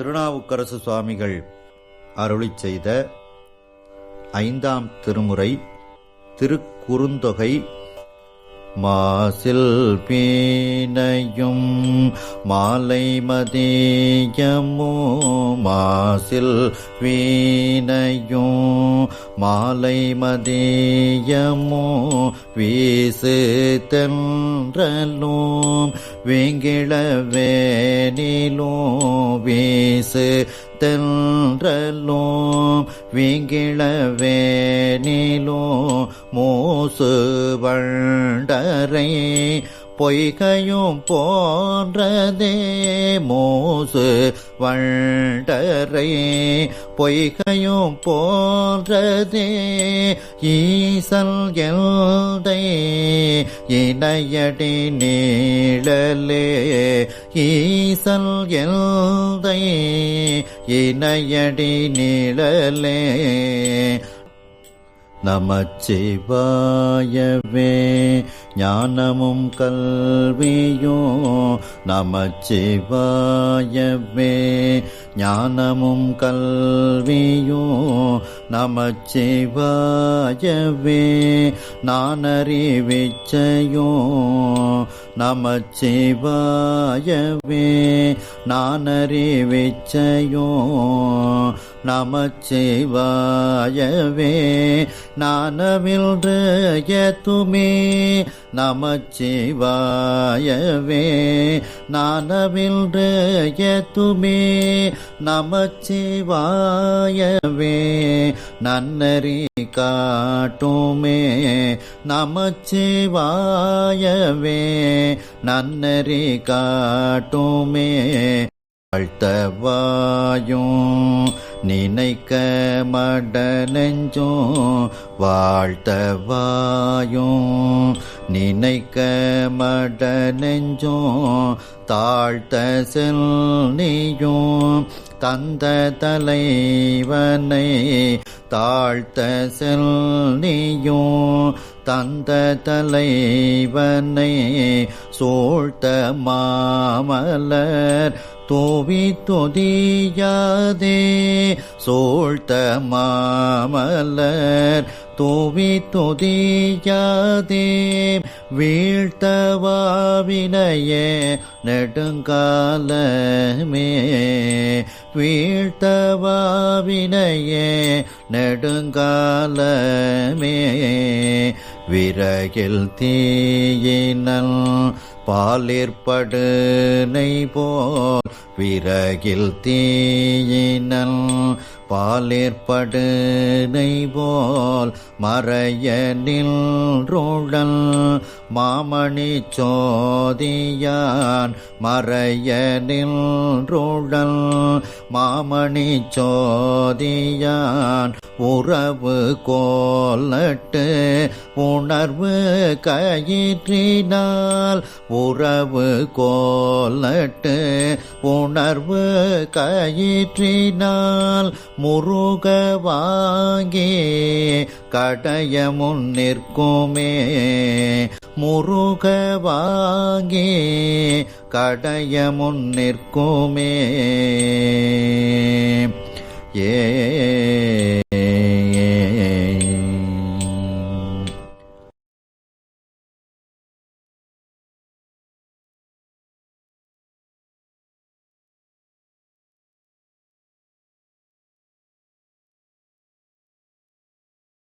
திருநாவுக்கரசு சுவாமிகள் அருளிச் செய்த ஐந்தாம் திருமுறை திருக்குறுந்தொகை மாசில் பீனையும் மாலை மதியமோ மாசில் வீணையும் மாலை மதியமோ வீசு தென்றலும் வேங்கிழவேனிலும் வீசு தென்றலும் வீங்கிழவேனிலும் மூசு வண்டரை பொய்கையும் போன்றதே மோசு வண்டரை. பொய்கையும் போன்றதே ஈசல் எல்தை இணையடி நீழலே. ஈசல் எல்தை இணையடி நீழலே. நமச்சிவாயவே ஞானமும் கல்வியோ நமச்சிவாயவே. ஞானமும் கல்வியோ நமச்சிவாயவே. நானறிவிச்சையோ நமச்சிவாயவே. நானறிவிச்சையோ நமச்சிவாயவே. நானவில்றயத்துமே நமச்சிவாயவே. நானவில்றயத்துமே நமச்சிவாயவே. நன்னறி காட்டுமே நமச்சிவாயவே. நன்னறி காட்டுமே வாழ்த்தவாயும். நினைக்க மட நெஞ்சும் வாழ்த்தவாயும் நினைக்க மட நெஞ்சும் தாழ்த்த செல்னியும் தந்த தலைவனை தாழ்த்த செல்னியும் தந்த தலைவனை சூழ்த்த மாமலர் தோவி தொதியாதே சோழ்த்த மாமலர் தோவி தொதியாதே வீழ்த்தவாவினையே நெடுங்காலமே வீழ்த்தவாவினைய நெடுங்காலமே விரகில் தீயினல் பாலிற்படு நெய் போல் விரகில் தீயினல் பாலிற்படு நெய் போல் மறைய நின்றோழல் மாமணி சோதியான். மறைய நின்றோழல் மாமணி சோதியான். உறவு கோலட்டு உணர்வு கயிற்றினால் உறவு கோலட்டு. உணர்வு கயிற்றினால் முருக வாங்கி கடைய முன் நிற்குமே. முருக வாங்கி கடைய முன் நிற்குமே. ஏ